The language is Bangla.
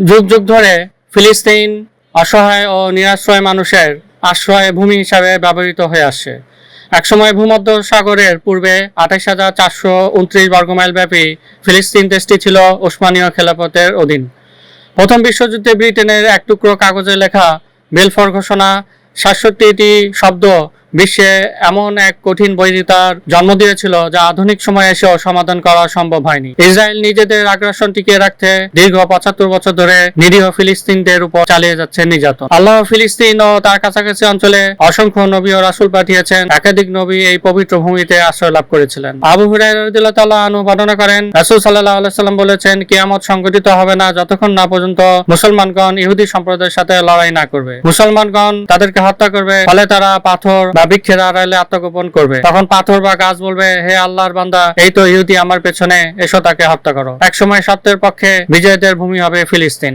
যুগ যুগ ধরে ফিলিস্তিন অসহায় ও নিরাশ্রয় মানুষের আশ্রয় ভূমি হিসাবে ব্যবহৃত হয়ে আসছে। একসময় ভূমধ্য সাগরের পূর্বে আঠাশ হাজার চারশো উনত্রিশ বর্গমাইল ব্যাপী ফিলিস্তিন দেশটি ছিল ওসমানীয় খেলাফতের অধীন। প্রথম বিশ্বযুদ্ধে ব্রিটেনের এক টুকরো কাগজে লেখা বেলফর ঘোষণা সাতষট্টিটি শব্দ বিশ্বে এমন এক কঠিন বৈরিতার জন্ম দিয়েছিল যা আধুনিক সময়ে এসেও সমাধান করা সম্ভব হয়নি। ইসরায়েল নিজেদের আগ্রাসন টিকিয়ে রাখতে দীর্ঘ পঁচাত্তর বছর ধরে নিরীহ ফিলিস্তিনদের উপর চালিয়ে যাচ্ছে নির্যাতন। আল্লাহ ফিলিস্তিন ও তার কাছাকাছি অঞ্চলে অসংখ্য নবী ও রাসুল পাঠিয়েছেন। একাধিক নবী এই পবিত্র ভূমিতে আশ্রয় লাভ করেছিলেন। আবু হুরাইরাহ আনু বর্ণনা করেন, রাসুল সাল্লাহ আলাইসাল্লাম বলেছেন, কিয়ামত সংগঠিত হবে না যতক্ষণ না পর্যন্ত মুসলমানগণ ইহুদি সম্প্রদায়ের সাথে লড়াই না করবে। মুসলমানগণ তাদেরকে হত্যা করবে, ফলে তারা পাথর বা বৃক্ষের আড়ালে আত্মগোপন করবে। তখন পাথর বা গাছ বলবে, হে আল্লাহর বান্দা, এই তো ইহুদি আমার পেছনে, এসো তাকে হত্যা করো। একসময় সত্যের পক্ষে বিজয়ীদের ভূমি হবে ফিলিস্তিন।